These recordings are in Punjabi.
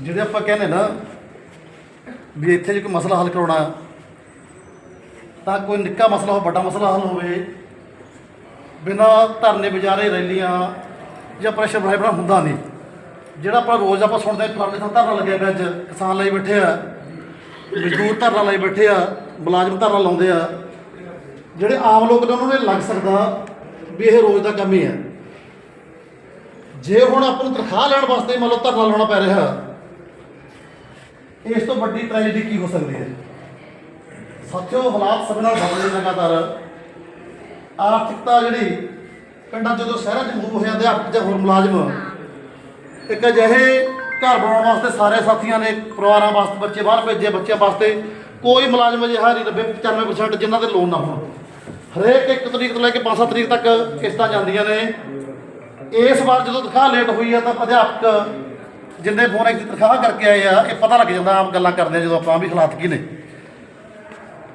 ਜਿਹੜੇ ਆਪਾਂ ਕਹਿੰਦੇ ਨਾ ਵੀ ਇੱਥੇ ਜੇ ਕੋਈ ਮਸਲਾ ਹੱਲ ਕਰਾਉਣਾ ਤਾਂ ਕੋਈ ਨਿੱਕਾ ਮਸਲਾ ਹੋ ਵੱਡਾ ਮਸਲਾ ਹੱਲ ਹੋਵੇ, ਬਿਨਾਂ ਧਰਨੇ ਵਿਚਾਰੇ ਰੈਲੀਆਂ ਜਾਂ ਪ੍ਰੈਸ਼ਰ ਬਣਾਏ ਬਣਾ ਹੁੰਦਾ ਨਹੀਂ। ਜਿਹੜਾ ਆਪਾਂ ਰੋਜ਼ ਆਪਾਂ ਸੁਣਦੇ ਫਲਾਣੇ ਥਾਂ ਧਰਨਾ ਲੱਗਿਆ ਪਿਆ ਅੱਜ, ਕਿਸਾਨ ਲਈ ਬੈਠੇ ਆ, ਮਜ਼ਦੂਰ ਧਰਨਾ ਲਈ ਬੈਠੇ ਆ, ਮੁਲਾਜ਼ਮ ਧਰਨਾ ਲਾਉਂਦੇ ਆ, ਜਿਹੜੇ ਆਮ ਲੋਕ ਨੇ ਉਹਨਾਂ ਨੂੰ ਇਹ ਲੱਗ ਸਕਦਾ ਵੀ ਇਹ ਰੋਜ਼ ਦਾ ਕੰਮ ਹੀ ਹੈ। ਜੇ ਹੁਣ ਆਪਾਂ ਨੂੰ ਤਨਖਾਹ ਲੈਣ ਵਾਸਤੇ ਮੰਨ ਲਓ ਧਰਨਾ ਲਾਉਣਾ ਪੈ ਰਿਹਾ ਇਸ ਤੋਂ ਵੱਡੀ ਟ੍ਰੈਜੇਡੀ ਕੀ ਹੋ ਸਕਦੀ ਹੈ? ਸਾਥੀਓ ਹਾਲਾਤ ਸਭ ਨਾਲ ਬਦਲ ਰਹੇ ਲਗਾਤਾਰ। ਆਰਥਿਕਤਾ ਜਿਹੜੀ ਪਿੰਡਾਂ ਜਦੋਂ ਸ਼ਹਿਰਾਂ 'ਚ ਮੂਵ ਹੋਇਆ ਅਧਿਆਪਕ ਜਾਂ ਹੋਰ ਮੁਲਾਜ਼ਮ ਇੱਕ ਅਜਿਹੇ ਘਰ ਬਣਾਉਣ ਵਾਸਤੇ ਸਾਰੇ ਸਾਥੀਆਂ ਨੇ ਪਰਿਵਾਰਾਂ ਵਾਸਤੇ ਬੱਚੇ ਬਾਹਰ ਭੇਜੇ ਬੱਚਿਆਂ ਵਾਸਤੇ ਕੋਈ ਮੁਲਾਜ਼ਮ ਅਜਿਹਾ ਨਹੀਂ 90 95% ਜਿਨ੍ਹਾਂ ਦੇ ਲੋਨ ਨਾ ਹੋਣ। ਹਰੇਕ ਇੱਕ ਤਰੀਕ ਤੋਂ ਲੈ ਕੇ 5-7 ਤਰੀਕ ਤੱਕ ਕਿਸ਼ਤਾਂ ਜਾਂਦੀਆਂ ਨੇ। ਇਸ ਵਾਰ ਜਦੋਂ ਤਨਖਾਹ ਲੇਟ ਹੋਈ ਆ ਤਾਂ ਅਧਿਆਪਕ ਜਿੰਨੇ ਫੋਨ ਇੱਕ ਤਨਖਾਹ ਕਰਕੇ ਆਏ ਆ, ਇਹ ਪਤਾ ਲੱਗ ਜਾਂਦਾ ਆਮ ਗੱਲਾਂ ਕਰਦੇ ਆ ਜਦੋਂ ਆਪਾਂ ਵੀ ਹਾਲਾਤ ਕੀ ਨੇ।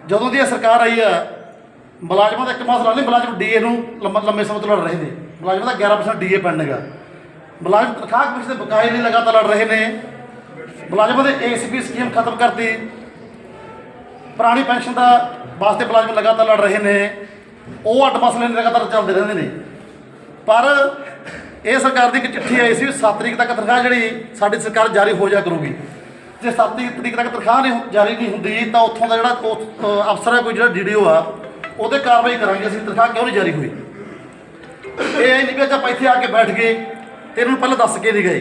ਜਦੋਂ ਦੀ ਇਹ ਸਰਕਾਰ ਆਈ ਆ, ਮੁਲਾਜ਼ਮਾਂ ਦਾ ਇੱਕ ਮਸਲਾ ਨਹੀਂ, ਮੁਲਾਜ਼ਮ ਡੀਏ ਨੂੰ ਲੰਮਾ ਲੰਮੇ ਸਮੇਂ ਤੋਂ ਲੜ ਰਹੇ ਨੇ। ਮੁਲਾਜ਼ਮਾਂ ਦਾ 11% ਡੀਏ ਪੈਣਗਾ ਮੁਲਾਜ਼ਮ ਤਨਖਾਹ ਕਮਿਸ਼ਨ ਦੇ ਬਕਾਏ ਲਈ ਲਗਾਤਾਰ ਲੜ ਰਹੇ ਨੇ। ਮੁਲਾਜ਼ਮਾਂ ਦੇ ਏਸੀਪੀ ਸਕੀਮ ਖਤਮ ਕਰਤੀ। ਪੁਰਾਣੀ ਪੈਨਸ਼ਨ ਦਾ ਵਾਸਤੇ ਮੁਲਾਜ਼ਮ ਲਗਾਤਾਰ ਲੜ ਰਹੇ ਨੇ। ਉਹ ਅੱਡ ਮਸਲੇ ਨੇ ਲਗਾਤਾਰ ਚੱਲਦੇ ਰਹਿੰਦੇ ਨੇ। ਪਰ ਇਹ ਸਰਕਾਰ ਦੀ ਇੱਕ ਚਿੱਠੀ ਆਈ ਸੀ ਵੀ 7 ਤਰੀਕ ਤੱਕ ਤਨਖਾਹ ਜਿਹੜੀ ਸਾਡੀ ਸਰਕਾਰ ਜਾਰੀ ਹੋ ਜਾ ਕਰੂਗੀ। ਜੇ 7 ਤਰੀਕ ਤੱਕ ਤਨਖਾਹ ਨਹੀਂ ਜਾਰੀ ਨਹੀਂ ਹੁੰਦੀ ਤਾਂ ਉੱਥੋਂ ਦਾ ਜਿਹੜਾ ਅਫਸਰ ਹੈ ਕੋਈ ਜਿਹੜਾ ਡੀਡੀਓ ਆ ਉਹਦੇ ਕਾਰਵਾਈ ਕਰਾਂਗੇ ਅਸੀਂ ਤਨਖਾਹ ਕਿਉਂ ਨਹੀਂ ਜਾਰੀ ਹੋਈ? ਇਹ ਨਹੀਂ ਵੀ ਆਪਾਂ ਇੱਥੇ ਆ ਕੇ ਬੈਠ ਗਏ ਤੇ ਇਹਨਾਂ ਨੂੰ ਪਹਿਲਾਂ ਦੱਸ ਕੇ ਨਹੀਂ ਗਏ।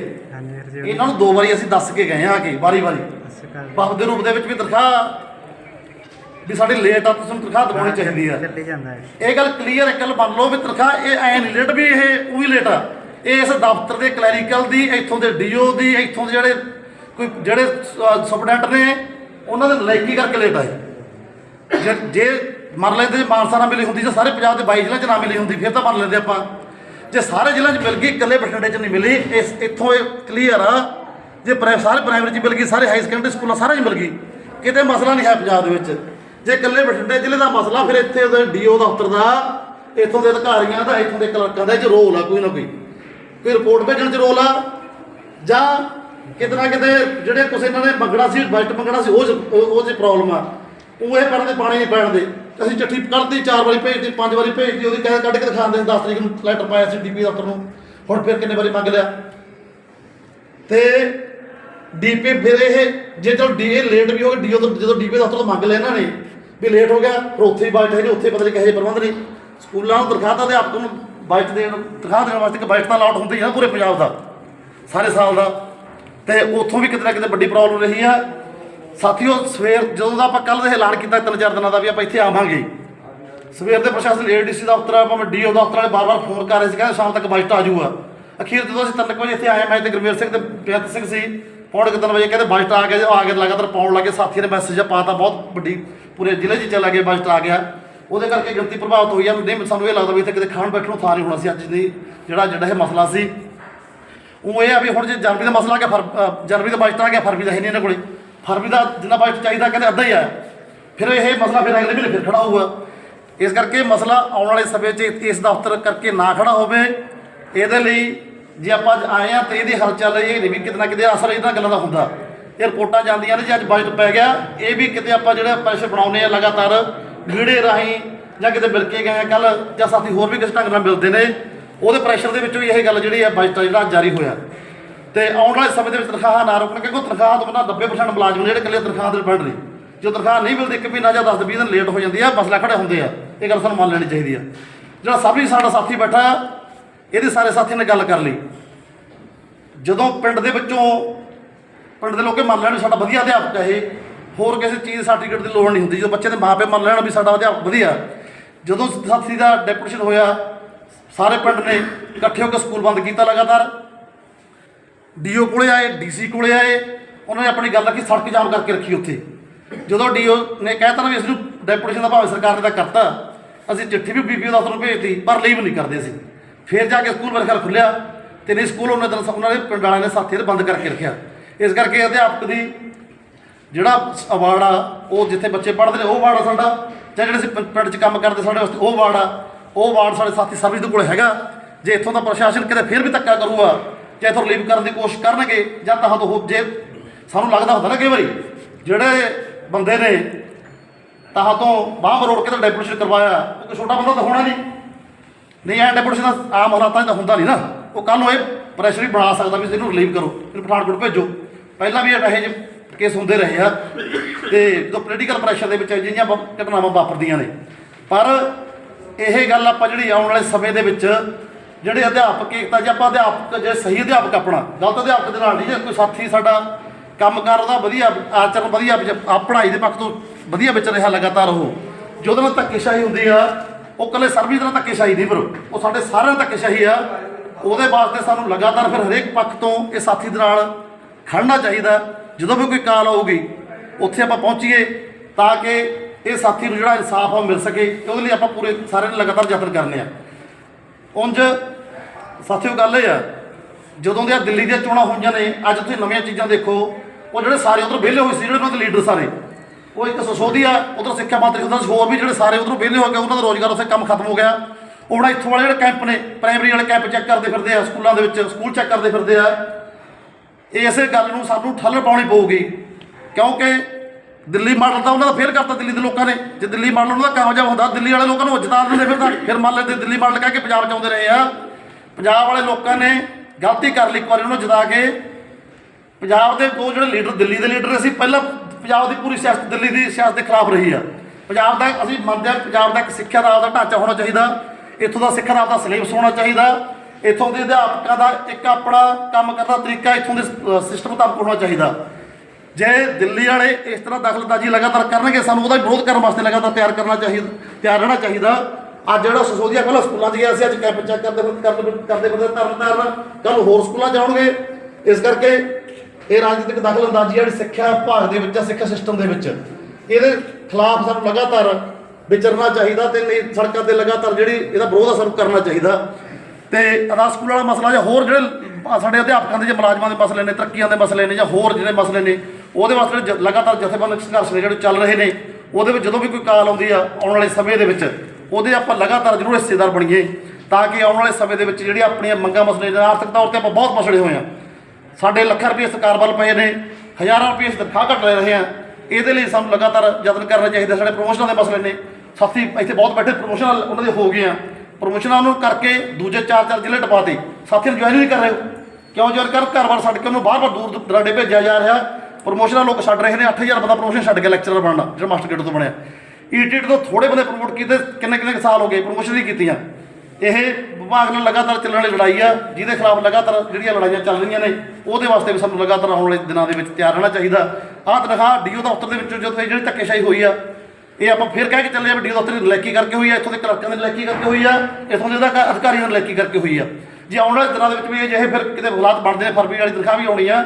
ਇਹਨਾਂ ਨੂੰ ਦੋ ਵਾਰੀ ਅਸੀਂ ਦੱਸ ਕੇ ਗਏ ਆ ਕੇ ਵਾਰੀ ਵਾਰੀ ਸਤਿ ਸ਼੍ਰੀ ਅਕਾਲ ਵਕਤ ਦੇ ਰੂਪ ਦੇ ਵਿੱਚ ਵੀ ਤਨਖਾਹ ਵੀ ਸਾਡੀ ਲੇਟ ਆ ਤੁਸੀਂ ਤਨਖਾਹ ਦਿਵਾਉਣੀ ਚਾਹੀਦੀ ਆ। ਇਹ ਗੱਲ ਕਲੀਅਰ ਹੈ ਗੱਲ ਮੰਨ ਲਓ ਵੀ ਤਨਖਾਹ ਇਹ ਐ ਨਹੀਂ ਲੇਟ ਵੀ ਇਹ ਉਹੀ ਲੇਟ ਆ। ਇਸ ਦਫ਼ਤਰ ਦੇ ਕਲੈਰੀਕਲ ਦੀ, ਇੱਥੋਂ ਦੇ ਡੀਓ ਦੀ, ਇੱਥੋਂ ਦੇ ਜਿਹੜੇ ਕੋਈ, ਜਿਹੜੇ ਸੁਪਰਡੈਂਟ ਨੇ, ਉਹਨਾਂ ਦੇ ਲਾਇਕੀ ਕਰਕੇ ਲੇਟ ਆਏ। ਜੇ ਜੇ ਮੰਨ ਲੈਂਦੇ ਮਾਨਸਾ ਨਾਲ ਮਿਲੀ ਹੁੰਦੀ, ਜਾਂ ਸਾਰੇ ਪੰਜਾਬ ਦੇ 22 ਜ਼ਿਲ੍ਹਿਆਂ 'ਚ ਨਾ ਮਿਲੀ ਹੁੰਦੀ, ਫਿਰ ਤਾਂ ਮੰਨ ਲੈਂਦੇ ਆਪਾਂ। ਜੇ ਸਾਰੇ ਜ਼ਿਲ੍ਹਿਆਂ 'ਚ ਮਿਲ ਗਈ, ਇਕੱਲੇ ਬਠਿੰਡੇ 'ਚ ਨਹੀਂ ਮਿਲੀ, ਇਸ, ਇੱਥੋਂ ਇਹ ਕਲੀਅਰ ਆ। ਜੇ ਪ੍ਰਾਇ ਸਾਰੇ ਪ੍ਰਾਇਮਰੀ 'ਚ ਮਿਲ ਗਈ, ਸਾਰੇ ਹਾਈ ਸੈਕੰਡਰੀ ਸਕੂਲਾਂ ਸਾਰਿਆਂ 'ਚ ਮਿਲ ਗਈ, ਕਿਤੇ ਮਸਲਾ ਨਹੀਂ ਹੈ ਪੰਜਾਬ ਦੇ ਵਿੱਚ। ਜੇ ਇਕੱਲੇ ਬਠਿੰਡੇ ਜ਼ਿਲ੍ਹੇ ਦਾ ਮਸਲਾ, ਫਿਰ ਇੱਥੇ ਉਹਦੇ ਡੀਓ ਦਫ਼ਤਰ ਦਾ, ਇੱਥੋਂ ਦੇ ਅਧਿਕਾਰੀਆਂ ਦਾ, ਇੱਥੋਂ ਦੇ ਕਲਰਕਾਂ ਦਾ, ਇਹ 'ਚ ਰੋਲ ਆ ਕੋਈ ਨਾ ਕੋਈ। ਕੋਈ ਰਿਪੋਰਟ ਭੇਜਣ 'ਚ ਰੋਲ ਆ? ਜਾਂ ਕਿਤੇ ਨਾ ਕਿਤੇ ਜਿਹੜੇ ਕੁਛ ਇਹਨਾਂ ਨੇ ਮੰਗਣਾ ਸੀ ਬਜਟ ਮੰਗਣਾ ਸੀ, ਉਹ 'ਚ- ਉਹ ਉਹ ਪ੍ਰੋਬਲਮ ਆ। ਉਹ ਇਹ ਪੜਨ ਦੇ ਪਾਣੀ ਨਹੀਂ ਪੈਣ ਦੇ। ਅਸੀਂ ਚਿੱਠੀ ਕੱਢਦੀ ਚਾਰ ਵਾਰੀ ਭੇਜਦੀ ਪੰਜ ਵਾਰੀ ਭੇਜਦੀ ਉਹਦੀ ਕਹਿ ਕੱਢ ਕੇ ਦਿਖਾਉਂਦੇ 10 ਤਰੀਕ ਨੂੰ ਲੈਟਰ ਪਾਇਆ ਸੀ ਡੀਪੀ ਦਫ਼ਤਰ ਨੂੰ। ਹੁਣ ਫਿਰ ਕਿੰਨੇ ਵਾਰੀ ਮੰਗ ਲਿਆ? ਤੇ ਡੀਪੀ ਫਿਰ ਇਹ, ਜੇ ਚਲੋ ਡੀਏ ਲੇਟ ਵੀ ਹੋ ਗਿਆ ਡੀਓ ਤੋਂ ਜਦੋਂ ਡੀਪੀ ਦਫ਼ਤਰ ਤੋਂ ਮੰਗ ਲਿਆ ਇਹਨਾਂ ਨੇ, ਵੀ ਲੇਟ ਹੋ ਗਿਆ, ਫਿਰ ਉੱਥੇ ਹੀ ਬਜਟ ਹੈ ਨਹੀਂ ਉੱਥੇ ਪਤਾ ਨਹੀਂ ਕਿਹੋ ਜਿਹੇ ਪ੍ਰਬੰਧ ਨਹੀਂ ਸਕੂਲਾਂ ਨੂੰ ਤਨਖਾਹ ਤਾਂ ਅਧਿਆਪਕ ਨੂੰ ਬਜਟ ਦੇਣ ਤਨਖਾਹ ਦੇਣ ਵਾਸਤੇ ਕਿ ਬਜਟ ਤਾਂ ਅਲਾਟ ਹੁੰਦਾ ਹੀ ਆ ਨਾ ਪੂਰੇ ਪੰਜਾਬ ਦਾ, ਸਾਰੇ ਸਾਲ ਦਾ। ਤੇ ਉੱਥੋਂ ਵੀ ਕਿਤੇ ਨਾ ਕਿਤੇ ਵੱਡੀ ਪ੍ਰੋਬਲਮ ਰਹੀ ਆ। ਸਾਥੀਓ, ਸਵੇਰ ਜਦੋਂ ਦਾ ਆਪਾਂ ਕੱਲ ਦੇ ਐਲਾਨ ਕੀਤਾ ਤਿੰਨ ਚਾਰ ਦਿਨਾਂ ਦਾ ਵੀ ਆਪਾਂ ਇੱਥੇ ਆਵਾਂਗੇ। ਸਵੇਰ ਦੇ ਪ੍ਰਸ਼ਾਸਨ ਏਡੀਸੀ ਦਾ ਦਫ਼ਤਰ ਭਾਵੇਂ ਡੀਓ ਦਫ਼ਤਰ ਵਾਲੇ ਬਾਰ-ਬਾਰ ਫੋਨ ਕਰ ਰਹੇ ਸੀ, ਕਹਿੰਦੇ ਸ਼ਾਮ ਤੱਕ ਬਜਟ ਆ। ਜਾਊਗਾ ਅਖੀਰ ਜਦੋਂ ਅਸੀਂ ਤਿੰਨ ਕੁ ਵਜੇ ਇੱਥੇ ਆਏ, ਮੈਂ ਤੇ ਗੁਰਮੇਲ ਸਿੰਘ ਤੇ ਬੇਅੰਤ ਸਿੰਘ ਸੀ, ਪੌਣੇ ਕੁ ਤਿੰਨ ਵਜੇ ਕਹਿੰਦੇ ਬਜਟ ਆ ਗਿਆ ਆ ਗਿਆ, ਲਗਾਤਾਰ ਪਾਉਣ ਲੱਗੇ ਸਾਥੀ ਨੇ ਮੈਸੇਜ ਪਾਤਾ ਬਹੁਤ ਵੱਡੀ, ਪੂਰੇ ਜ਼ਿਲ੍ਹੇ 'ਚ ਚਲਾ ਗਿਆ ਬਜਟ ਆ ਗਿਆ। ਉਹਦੇ ਕਰਕੇ ਗਿਣਤੀ ਪ੍ਰਭਾਵਿਤ ਹੋਈ ਆ। ਨਹੀਂ ਸਾਨੂੰ ਇਹ ਲੱਗਦਾ ਵੀ ਇੱਥੇ ਕਿਤੇ ਖਾਣ ਬੈਠਣ ਨੂੰ ਥਾਂ ਨਹੀਂ ਹੋਣਾ ਸੀ ਅੱਜ ਦੀ ਜਿਹੜਾ ਜਿਹੜਾ ਇਹ ਮਸਲਾ ਸੀ। ਉਹ ਇਹ ਆ ਵੀ ਹੁਣ ਜੇ ਜਨਵਰੀ ਦਾ ਮਸਲਾ ਆ ਗਿਆ, ਫਰ ਜਨਵਰੀ ਦਾ ਬਜਟ ਆ ਗਿਆ, ਫਰਵਰੀ ਦਾ ਹੈ ਨਹੀਂ ਇਹਨਾਂ ਕੋਲੇ। ਫਰਵਰੀ ਦਾ ਜਿੰਨਾ ਬਜਟ ਚਾਹੀਦਾ ਕਹਿੰਦੇ ਅੱਧਾ ਹੀ ਆ। ਫਿਰ ਇਹ ਮਸਲਾ ਫਿਰ ਅਗਲੇ ਮਹੀਨੇ ਫਿਰ ਖੜਾ ਹੋਊਗਾ। ਇਸ ਕਰਕੇ ਮਸਲਾ ਆਉਣ ਵਾਲੇ ਸਮੇਂ 'ਚ ਇਸ ਦਫ਼ਤਰ ਕਰਕੇ ਨਾ ਖੜਾ ਹੋਵੇ। ਇਹਦੇ ਲਈ ਜੇ ਆਪਾਂ ਅੱਜ ਆਏ ਆ ਤੇ ਇਹਦੀ ਹਲਚਲ ਇਹ ਨਹੀਂ ਵੀ ਕਿਤੇ ਨਾ ਕਿਤੇ ਅਸਰ ਇਹਨਾਂ ਗੱਲਾਂ ਦਾ ਹੁੰਦਾ। ਇਹ ਰਿਪੋਰਟਾਂ ਜਾਂਦੀਆਂ ਨੇ ਜੇ ਅੱਜ ਬਜਟ ਪੈ ਗਿਆ, ਇਹ ਵੀ ਕਿਤੇ ਆਪਾਂ ਜਿਹੜਾ ਪ੍ਰੈਸ਼ਰ ਬਣਾਉਨੇ ਆ ਲਗਾਤਾਰ ਵੀਡੀਓ ਰਾਹੀਂ ਜਾਂ ਕਿਤੇ ਮਿਲ ਕੇ ਗਏ ਕੱਲ ਜਾਂ ਸਾਥੀ ਹੋਰ ਵੀ ਕਿਸੇ ਢੰਗ ਨਾਲ ਮਿਲਦੇ ਨੇ, ਉਹਦੇ ਪ੍ਰੈਸ਼ਰ ਦੇ ਵਿੱਚੋਂ ਹੀ ਇਹ ਗੱਲ ਜਿਹੜੀ ਹੈ ਬਜਟ ਆ ਜਿਹੜਾ ਜਾਰੀ ਹੋਇਆ। ਤੇ ਆਉਣ ਵਾਲੇ ਸਮੇਂ ਦੇ ਵਿੱਚ ਤਨਖਾਹ ਨਾ ਰੁਕਣ, ਕਿਉਂਕਿ ਤਨਖਾਹ ਤੋਂ ਬਿਨਾਂ 90% ਮੁਲਾਜ਼ਮ ਨੇ ਜਿਹੜੇ ਇਕੱਲੇ ਤਨਖਾਹ ਤੇ ਡਿਪੈਂਡ ਨੇ। ਜੋ ਤਨਖਾਹ ਨਹੀਂ ਮਿਲਦੀ ਇੱਕ ਮਹੀਨਾ ਜਾਂ 10 20 ਦਿਨ ਲੇਟ ਹੋ ਜਾਂਦੀ ਆ ਮਸਲਾ ਖੜੇ ਹੁੰਦੇ ਆ। ਇਹ ਗੱਲ ਸਾਨੂੰ ਮੰਨ ਲੈਣੀ ਚਾਹੀਦੀ ਆ। ਜਿਹੜਾ ਸਭ ਸਭੀ ਸਾਡਾ ਸਾਥੀ ਬੈਠਾ, ਇਹਦੇ ਸਾਰੇ ਸਾਥੀਆਂ ਨੇ ਗੱਲ ਕਰ ਲਈ। ਜਦੋਂ ਪਿੰਡ ਦੇ ਵਿੱਚੋਂ, ਪਿੰਡ ਦੇ ਲੋਕੇ ਮੰਨ ਲੈਣ ਵੀ ਸਾਡਾ ਵਧੀਆ ਅਧਿਆਪਕ ਹੈ ਇਹ ਹੋਰ ਕਿਸੇ ਚੀਜ਼ ਸਰਟੀਫਿਕੇਟ ਦੀ ਲੋੜ ਨਹੀਂ ਹੁੰਦੀ। ਜਦੋਂ ਬੱਚੇ ਦੇ ਮਾਪੇ ਮੰਨ ਲੈਣ ਵੀ ਸਾਡਾ ਅਧਿਆਪਕ ਵਧੀਆ। ਜਦੋਂ ਸਾਥੀ ਦਾ ਡੈਪੂਟੇਸ਼ਨ ਹੋਇਆ, ਸਾਰੇ ਪਿੰਡ ਨੇ ਇਕੱਠੇ ਹੋ ਕੇ ਸਕੂਲ ਬੰਦ ਕੀਤਾ ਲਗਾਤਾਰ। ਡੀਓ ਕੋਲੇ ਆਏ, ਡੀਸੀ ਕੋਲੇ ਆਏ। ਉਹਨਾਂ ਨੇ ਆਪਣੀ ਗੱਲ ਰੱਖੀ ਸੜਕ ਜਾਮ ਕਰਕੇ ਰੱਖੀ ਉੱਥੇ। ਜਦੋਂ ਡੀਓ ਨੇ ਕਹਿਤਾ ਨਾ ਵੀ ਇਸ ਨੂੰ ਡੈਪੂਟੇਸ਼ਨ ਦਾ ਭਾਵੇਂ ਸਰਕਾਰ ਨੇ ਤਾਂ ਕਰਤਾ। ਅਸੀਂ ਚਿੱਠੀ ਵੀ ਬੀਪੀਓ ਦਫ਼ਤਰ ਨੂੰ ਭੇਜਤੀ ਪਰ ਲੀਵ ਨਹੀਂ ਕਰਦੇ ਸੀ ਫਿਰ ਜਾ ਕੇ ਸਕੂਲ ਮੇਰੇ ਖਿਆਲ ਖੁੱਲਿਆ ਤੇ ਨਹੀਂ ਸਕੂਲ, ਉਹਨਾਂ ਦਿਨ ਉਹਨਾਂ ਦੇ ਪਿੰਡ ਵਾਲਿਆਂ ਨੇ ਸਾਥੀ ਨੇ ਬੰਦ ਕਰਕੇ ਰੱਖਿਆ। ਇਸ ਕਰਕੇ ਅਧਿਆਪਕ ਦੀ ਜਿਹੜਾ ਅਵਾਰਡ ਆ, ਉਹ ਜਿੱਥੇ ਬੱਚੇ ਪੜ੍ਹਦੇ ਨੇ, ਉਹ ਵਾਰਡ ਆ ਸਾਡਾ। ਜਾਂ ਜਿਹੜੇ ਅਸੀਂ ਪਿੰਡ 'ਚ ਕੰਮ ਕਰਦੇ ਸਾਡੇ ਵਾਸਤੇ, ਉਹ ਵਾਰਡ ਆ। ਉਹ ਵਾਰਡ ਸਾਡੇ ਸਾਥੀ ਸਭੀ ਦੇ ਕੋਲ ਹੈਗਾ। ਜੇ ਇੱਥੋਂ ਦਾ ਪ੍ਰਸ਼ਾਸਨ ਕਿਤੇ ਫਿਰ ਵੀ ਧੱਕਾ ਕਰੂਗਾ, ਜਾਂ ਇੱਥੋਂ ਰਿਲੀਵ ਕਰਨ ਦੀ ਕੋਸ਼ਿਸ਼ ਕਰਨਗੇ, ਜਾਂ ਤਾਂ ਹੋ ਜੇ ਸਾਨੂੰ ਲੱਗਦਾ ਹੁੰਦਾ ਨਾ ਕਈ ਵਾਰੀ, ਜਿਹੜੇ ਬੰਦੇ ਨੇ ਤਾਂ ਤੋਂ ਬਾਹਰ ਰੋੜ ਕੇ ਤਾਂ ਡੈਪੂਟੇਸ਼ਨ ਕਰਵਾਇਆ ਉਹ ਕੋਈ ਛੋਟਾ ਬੰਦਾ ਤਾਂ ਹੋਣਾ ਨਹੀਂ। ਨਹੀਂ, ਐ ਡੈਪੂਟੇਸ਼ਨ ਆਮ ਹਾਲਾਤਾਂ 'ਚ ਤਾਂ ਹੁੰਦਾ ਨਹੀਂ ਨਾ। ਉਹ ਕੱਲ ਨੂੰ ਇਹ ਪ੍ਰੈਸ਼ਰ ਹੀ ਬਣਾ ਸਕਦਾ ਵੀ ਇਹਨੂੰ ਰਿਲੀਵ ਕਰੋ, ਇਹਨੂੰ ਪਠਾਨਕੋਟ ਭੇਜੋ। ਪਹਿਲਾਂ ਵੀ ਇਹ ਇਹੋ ਜਿਹੇ ਕੇਸ ਹੁੰਦੇ ਰਹੇ ਆ। ਤੇ ਜਦੋਂ ਪੋਲੀਟੀਕਲ ਪ੍ਰੈਸ਼ਰ ਦੇ ਵਿੱਚ ਅਜਿਹੀਆਂ ਵਾ- ਘਟਨਾਵਾਂ ਵਾਪਰਦੀਆਂ ਨੇ। ਪਰ ਇਹ ਗੱਲ ਆਪਾਂ ਜਿਹੜੀ ਆਉਣ ਵਾਲੇ ਸਮੇਂ ਦੇ ਵਿੱਚ ਜਿਹੜੇ ਅਧਿਆਪਕ ਏਕਤਾ ਜੇ ਆਪਾਂ ਅਧਿਆਪਕ, ਜੇ ਸਹੀ ਅਧਿਆਪਕ ਆਪਣਾ, ਗਲਤ ਅਧਿਆਪਕ ਦੇ ਨਾਲ ਨਹੀਂ, ਜੇ ਕੋਈ ਸਾਥੀ ਸਾਡਾ ਕੰਮਕਾਰ ਉਹਦਾ ਵਧੀਆ ਆਚਰਨ ਵਧੀਆ ਵਿੱਚ- ਆ ਪੜ੍ਹਾਈ ਦੇ ਪੱਖ ਤੋਂ ਵਧੀਆ ਵਿੱਚ ਰਿਹਾ ਲਗਾਤਾਰ ਉਹ ਜਿਹਦੇ ਨਾਲ ਧੱਕੇਸ਼ਾਹੀ ਹੁੰਦੀ ਆ, ਉਹ ਕੱਲੇ ਸਰਬੀ ਤਰ੍ਹਾਂ ਧੱਕੇਸ਼ਾਹੀ ਨਹੀਂ ਪਰ ਉਹ ਸਾਡੇ ਸਾਰਿਆਂ ਦੀ ਧੱਕੇਸ਼ਾਹੀ ਆ। ਉਹਦੇ ਵਾਸਤੇ ਸਾਨੂੰ ਲਗਾਤਾਰ ਫਿਰ ਹਰੇਕ ਪੱਖ ਤੋਂ ਇਹ ਸਾਥੀ ਦੇ ਨਾਲ ਖੜਨਾ ਚਾਹੀਦਾ। ਜਦੋਂ ਵੀ ਕੋਈ ਕਾਲ ਆਊਗੀ, ਉੱਥੇ ਆਪਾਂ ਪਹੁੰਚੀਏ ਤਾਂ ਕਿ ਇਹ ਸਾਥੀ ਨੂੰ ਜਿਹੜਾ ਇਨਸਾਫ ਆ ਉਹ ਮਿਲ ਸਕੇ ਤੇ ਉਹਦੇ ਲਈ ਆਪਾਂ ਪੂਰੇ ਸਾਰੇ ਨੇ ਲਗਾਤਾਰ ਯਤਨ ਕਰਨੇ ਆ। ਉਂਝ ਸਾਥੀਓ ਗੱਲ ਇਹ ਆ, ਜਦੋਂ ਦੀਆਂ ਦਿੱਲੀ ਦੀਆਂ ਚੋਣਾਂ ਹੋਈਆਂ ਨੇ, ਅੱਜ ਤੁਸੀਂ ਨਵੀਆਂ ਚੀਜ਼ਾਂ ਦੇਖੋ, ਉਹ ਜਿਹੜੇ ਸਾਰੇ ਉਧਰ ਵਿਹਲੇ ਹੋਏ ਸੀ, ਜਿਹੜੇ ਉਹਨਾਂ ਦੇ ਲੀਡਰ ਸਾਰੇ, ਉਹ ਇੱਕ ਸਸੋਦੀਆ ਉਧਰ ਸਿੱਖਿਆ ਮੰਤਰੀ ਹੁੰਦਾ ਹੋਰ ਵੀ ਜਿਹੜੇ ਸਾਰੇ ਉਧਰੋਂ ਵਿਹਲੇ ਹੋ ਗਏ, ਉਹਨਾਂ ਦਾ ਰੋਜ਼ਗਾਰ ਉੱਥੇ ਕੰਮ ਖਤਮ ਹੋ ਗਿਆ। ਉਹ ਹੁਣ ਇੱਥੋਂ ਵਾਲੇ ਜਿਹੜੇ ਕੈਂਪ ਨੇ ਪ੍ਰਾਇਮਰੀ ਵਾਲੇ ਕੈਂਪ ਚੈੱਕ ਕਰਦੇ ਫਿਰਦੇ ਆ, ਸਕੂਲਾਂ ਦੇ ਵਿੱਚ, ਸਕੂਲ ਚੈੱਕ ਕਰਦੇ ਫਿਰਦੇ ਆ। ਇਸੇ ਗੱਲ ਨੂੰ ਸਾਨੂੰ ਠੱਲ ਪਾਉਣੀ ਪਊਗੀ। ਕਿਉਂਕਿ ਦਿੱਲੀ ਮਾਡਲ ਤਾਂ ਉਹਨਾਂ ਦਾ ਫੇਲ ਕਰਤਾ ਦਿੱਲੀ ਦੇ ਲੋਕਾਂ ਨੇ। ਜੇ ਦਿੱਲੀ ਮਾਡਲ ਉਹਨਾਂ ਦਾ ਕਾਮਯਾਬ ਹੁੰਦਾ, ਦਿੱਲੀ ਵਾਲੇ ਲੋਕਾਂ ਨੂੰ ਜਿਤਾ ਦਿੰਦੇ ਫਿਰ ਤਾਂ ਫਿਰ ਮੰਨ ਲੈਂਦੇ ਦਿੱਲੀ ਮਾਡਲ ਕਹਿ ਕੇ ਪੰਜਾਬ ਚ ਆਉਂਦੇ ਰਹੇ ਆ, ਪੰਜਾਬ ਵਾਲੇ ਲੋਕਾਂ ਨੇ ਗਲਤੀ ਕਰ ਲਈ ਇੱਕ ਵਾਰੀ ਉਹਨੂੰ ਜਿਤਾ ਕੇ। ਪੰਜਾਬ ਦੇ ਉਹ ਜਿਹੜੇ ਲੀਡਰ, ਦਿੱਲੀ ਦੇ ਲੀਡਰ ਅਸੀਂ ਪਹਿਲਾਂ ਪੰਜਾਬ ਦੀ ਪੂਰੀ ਸਿਆਸਤ, ਦਿੱਲੀ ਦੀ ਸਿਆਸਤ ਦੇ ਖਿਲਾਫ ਰਹੀ ਆ। ਪੰਜਾਬ ਦਾ, ਅਸੀਂ ਮੰਨਦੇ ਹਾਂ, ਪੰਜਾਬ ਦਾ ਇੱਕ ਸਿੱਖਿਆ ਦਾ ਆਪਦਾ ਢਾਂਚਾ ਹੋਣਾ ਚਾਹੀਦਾ। ਇੱਥੋਂ ਦਾ ਸਿੱਖਿਆ ਦਾ ਆਪਦਾ ਸਿਲੇਬਸ ਹੋਣਾ ਚਾਹੀਦਾ। ਇੱਥੋਂ ਦੇ ਅਧਿਆਪਕਾਂ ਦਾ ਇੱਕ ਆਪਣਾ ਕੰਮ ਕਰਨ ਦਾ ਤਰੀਕਾ ਇੱਥੋਂ ਦੇ ਸਿਸਟਮ ਮੁਤਾਬਕ ਹੋਣਾ ਚਾਹੀਦਾ। ਜੇ ਦਿੱਲੀ ਵਾਲੇ ਇਸ ਤਰ੍ਹਾਂ ਦਖਲਅੰਦਾਜ਼ੀ ਲਗਾਤਾਰ ਕਰਨਗੇ, ਸਾਨੂੰ ਉਹਦਾ ਵਿਰੋਧ ਕਰਨ ਵਾਸਤੇ ਲਗਾਤਾਰ ਤਿਆਰ ਕਰਨਾ ਚਾਹੀਦਾ, ਤਿਆਰ ਰਹਿਣਾ ਚਾਹੀਦਾ। ਅੱਜ ਜਿਹੜਾ ਸਸੋਦੀਆ ਕੱਲ੍ਹ ਸਕੂਲਾਂ 'ਚ ਗਿਆ ਸੀ, ਅੱਜ ਕੈਂਪ ਚੈੱਕ ਕਰਦੇ ਕਰਦੇ ਕਰਦੇ ਫਿਰਦੇ ਤਰਨ ਤਾਰਨ ਕੱਲ ਹੋਰ ਸਕੂਲਾਂ 'ਚ ਜਾਣਗੇ ਇਸ ਕਰਕੇ ਇਹ ਰਾਜਨੀਤਿਕ ਦਖਲਅੰਦਾਜ਼ੀ ਜਿਹੜੀ ਸਿੱਖਿਆ ਵਿਭਾਗ ਦੇ ਵਿੱਚ ਆ, ਸਿੱਖਿਆ ਸਿਸਟਮ ਦੇ ਵਿੱਚ। ਇਹਦੇ ਖਿਲਾਫ ਸਾਨੂੰ ਲਗਾਤਾਰ ਵਿਚਰਨਾ ਚਾਹੀਦਾ ਤੇ ਨਹੀਂ, ਸੜਕਾਂ ਤੇ ਲਗਾਤਾਰ ਜਿਹੜੀ ਇਹਦਾ ਵਿਰੋਧ ਆ, ਸਾਨੂੰ ਕਰਨਾ ਚਾਹੀਦਾ। ਤੇ ਅਦਾ ਸਕੂਲ ਵਾਲਾ ਮਸਲਾ ਜਾਂ ਹੋਰ ਜਿਹੜੇ ਸਾਡੇ ਅਧਿਆਪਕਾਂ ਦੇ ਜਾਂ ਮੁਲਾਜ਼ਮਾਂ ਦੇ ਮਸਲੇ ਨੇ, ਤਰੱਕੀਆਂ ਦੇ ਮਸਲੇ ਨੇ ਜਾਂ ਹੋਰ ਜਿਹੜੇ ਮਸਲੇ ਨੇ, ਉਹਦੇ ਵਾਸਤੇ ਜ- ਲਗਾਤਾਰ ਜਥੇਬੰਦਕ ਸੰਘਰਸ਼ ਨੇ ਜਿਹੜੇ ਚੱਲ ਰਹੇ ਨੇ, ਉਹਦੇ ਵਿੱਚ ਜਦੋਂ ਵੀ ਕੋਈ ਕਾਲ ਆਉਂਦੀ ਆ ਆਉਣ ਵਾਲੇ ਸਮੇਂ ਦੇ ਵਿੱਚ, ਉਹਦੇ ਆਪਾਂ ਲਗਾਤਾਰ ਜ਼ਰੂਰ ਹਿੱਸੇਦਾਰ ਬਣੀਏ, ਤਾਂ ਕਿ ਆਉਣ ਵਾਲੇ ਸਮੇਂ ਦੇ ਵਿੱਚ ਜਿਹੜੀਆਂ ਆਪਣੀਆਂ ਮੰਗਾਂ ਮਸਲੇ ਨੇ, ਆਰਥਿਕ ਤੌਰ ਤੇ ਆਪਾਂ ਬਹੁਤ ਮਸਲੇ ਹੋਏ ਆ ਸਾਡੇ ਲੱਖਾਂ ਰੁਪਏ ਸਰਕਾਰ ਵੱਲ ਪਏ ਨੇ, ਹਜ਼ਾਰਾਂ ਰੁਪਏ ਤਨਖਾਹ ਘੱਟ ਲੈ ਰਹੇ ਆ ਇਹਦੇ ਲਈ ਸਾਨੂੰ ਲਗਾਤਾਰ ਯਤਨ ਕਰਨਾ ਚਾਹੀਦਾ ਸਾਡੇ ਪ੍ਰਮੋਸ਼ਨਾਂ ਦੇ ਮਸਲੇ ਨੇ। ਸਾਥੀ ਇੱਥੇ ਬਹੁਤ ਬੈਠੇ ਪ੍ਰੋਮੋਸ਼ਨਲ ਉਹਨਾਂ ਦੇ ਹੋ ਗਏ ਆ। ਪ੍ਰਮੋਸ਼ਨਾਂ ਨੂੰ ਕਰਕੇ ਦੂਜੇ ਚਾਰ ਚਾਰ ਜ਼ਿਲ੍ਹੇ ਟਪਾਤੇ ਸਾਥੀਆਂ ਨੂੰ ਜੁਆਇਨ ਨਹੀਂ ਕਰ ਰਹੇ ਕਿਉਂ ਜੁਆਇਨ ਕਰ? ਘਰ ਵਾਰ ਛੱਡ ਕੇ ਉਹਨੂੰ ਬਾਹਰ ਬਾਹਰ ਦੂਰ ਦਰਾਡੇ ਭੇਜਿਆ ਜਾ ਰਿਹਾ। ਪ੍ਰਮੋਸ਼ਨਾਂ ਲੋਕ ਛੱਡ ਰਹੇ ਨੇ। 8000 ਬੰਦਾ ਪ੍ਰਮੋਸ਼ਨ ਛੱਡ ਕੇ ਲੈਕਚਰਰ ਬਣਨਾ ਜਿਹੜਾ ਮਾਸਟਰ ਗੇਟ ਤੋਂ ਬਣਿਆ। ਈਟੀਟੀ ਤੋਂ ਥੋੜੇ ਬੰਦੇ ਪ੍ਰਮੋਟ ਕੀਤੇ, ਕਿੰਨੇ ਕਿੰਨੇ ਕੁ ਸਾਲ ਹੋ ਗਏ ਪ੍ਰਮੋਸ਼ਨ ਨਹੀਂ ਕੀਤੀਆਂ। ਇਹ ਵਿਭਾਗ ਨਾਲ ਲਗਾਤਾਰ ਚੱਲਣ ਵਾਲੀ ਲੜਾਈ ਆ, ਜਿਹਦੇ ਖਿਲਾਫ ਲਗਾਤਾਰ ਜਿਹੜੀਆਂ ਲੜਾਈਆਂ ਚੱਲ ਰਹੀਆਂ ਨੇ, ਉਹਦੇ ਵਾਸਤੇ ਵੀ ਸਾਨੂੰ ਲਗਾਤਾਰ ਆਉਣ ਵਾਲੇ ਦਿਨਾਂ ਦੇ ਵਿੱਚ ਤਿਆਰ ਰਹਿਣਾ ਚਾਹੀਦਾ। ਆਹ ਤਨਖਾਹ ਡੀਓ ਦਫ਼ਤਰ ਦੇ ਵਿੱਚੋਂ ਜਦੋਂ ਜਿਹੜੀ ਧੱਕੇਸ਼ਾਹੀ ਹੋਈ ਆ ਇਹ ਆਪਾਂ ਫਿਰ ਕਹਿ ਕੇ ਚੱਲੇ ਆ ਵੀ ਡੀਓ ਦਫ਼ਤਰ ਦੀ ਨਲਾਇਕੀ ਕਰਕੇ ਹੋਈ ਆ, ਇੱਥੋਂ ਦੇ ਕਲਰਕਾਂ ਦੀ ਨਲਾਇਕੀ ਕਰਕੇ ਹੋਈ ਆ, ਇੱਥੋਂ ਦੇ ਅਧਿਕਾ- ਅਧਿਕਾਰੀਆਂ ਦੀ ਨਲਾਇਕੀ ਕਰਕੇ ਹੋਈ ਆ। ਜੇ ਆਉਣ ਵਾਲੇ ਦਿਨਾਂ ਦੇ ਵਿੱਚ ਵੀ ਅਜਿਹੇ ਫਿਰ ਕਿਤੇ ਹਾਲਾਤ ਬਣਦੇ ਨੇ, ਫਰਵਰੀ ਵਾਲੀ ਤਨਖਾਹ ਵੀ ਆਉਣੀ ਆ,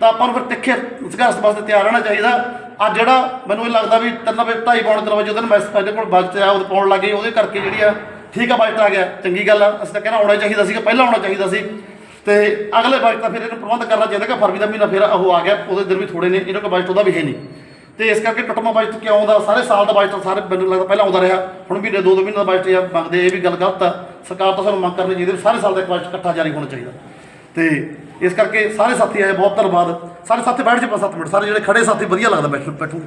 ਤਾਂ ਆਪਾਂ ਨੂੰ ਫਿਰ ਤਿੱਖੇ ਸੰਘਰਸ਼ ਵਾਸਤੇ ਤਿਆਰ ਰਹਿਣਾ ਚਾਹੀਦਾ। ਅੱਜ ਜਿਹੜਾ ਮੈਨੂੰ ਇਹ ਲੱਗਦਾ ਵੀ ਤਿੰਨ ਵਜੇ, ਢਾਈ ਪੌਣੇ ਤਿੰਨ ਵਜੇ ਉਹਦੇ ਮੈਂ ਸਾਡੇ ਕੋਲ ਬਜਟ ਆ, ਉਹ ਪਾਉਣ ਲੱਗੇ ਉਹਦੇ ਕਰਕੇ ਜਿਹੜੀ ਆ ਠੀਕ ਆ, ਬਜਟ ਆ ਗਿਆ। ਚੰਗੀ ਗੱਲ ਆ, ਅਸੀਂ ਤਾਂ ਕਹਿੰਦਾ ਆਉਣਾ ਚਾਹੀਦਾ ਸੀਗਾ, ਪਹਿਲਾਂ ਆਉਣਾ ਚਾਹੀਦਾ ਸੀ। ਤੇ ਅਗਲੇ ਬਜਟ ਦਾ ਫਿਰ ਇਹਨੂੰ ਪ੍ਰਬੰਧ ਕਰਨਾ ਚਾਹੀਦਾ ਕਿ ਫਰਵਰੀ ਦਾ ਮਹੀਨਾ ਫਿਰ ਉਹ ਆ ਗਿਆ, ਉਹਦੇ ਦਿਨ ਵੀ ਥੋੜੇ ਨੇ, ਇਹਨਾਂ ਕੋਲ ਬਜਟ ਉਹਦਾ ਵੀ ਹੈ ਨਹੀਂ। ਤੇ ਇਸ ਕਰਕੇ ਟੁੱਟਮਾ ਬਜਟ ਕਿਉਂ ਆਉਂਦਾ? ਸਾਰੇ ਸਾਲ ਦਾ ਬਜਟ ਸਾਰੇ ਮੈਨੂੰ ਲੱਗਦਾ ਪਹਿਲਾਂ ਆਉਂਦਾ ਰਿਹਾ। ਹੁਣ ਮਹੀਨੇ ਦੋ ਦੋ ਮਹੀਨੇ ਦਾ ਬਜਟ ਜਾਂ ਮੰਗਦੇ ਇਹ ਵੀ ਗੱਲ ਗਲਤ ਆ। ਸਰਕਾਰ ਤੋਂ ਸਾਨੂੰ ਮੰਗ ਕਰਨੀ ਚਾਹੀਦੀ ਸਾਰੇ ਸਾਲ ਦਾ ਇੱਕ ਬਜਟ ਇਕੱਠਾ ਜਾਰੀ ਹੋਣਾ ਚਾਹੀਦਾ। ਤੇ ਇਸ ਕਰਕੇ ਸਾਰੇ ਸਾਥੀ ਆਏ, ਬਹੁਤ ਧੰਨਵਾਦ। ਸਾਰੇ ਸਾਥੀ ਬੈਠ ਜੇ 5-7 ਮਿੰਟ। ਸਾਰੇ ਜਿਹੜੇ ਖੜੇ, ਸਾਥੀ ਵਧੀਆ ਲੱਗਦਾ ਬੈਠੋ ਬੈਠੋ।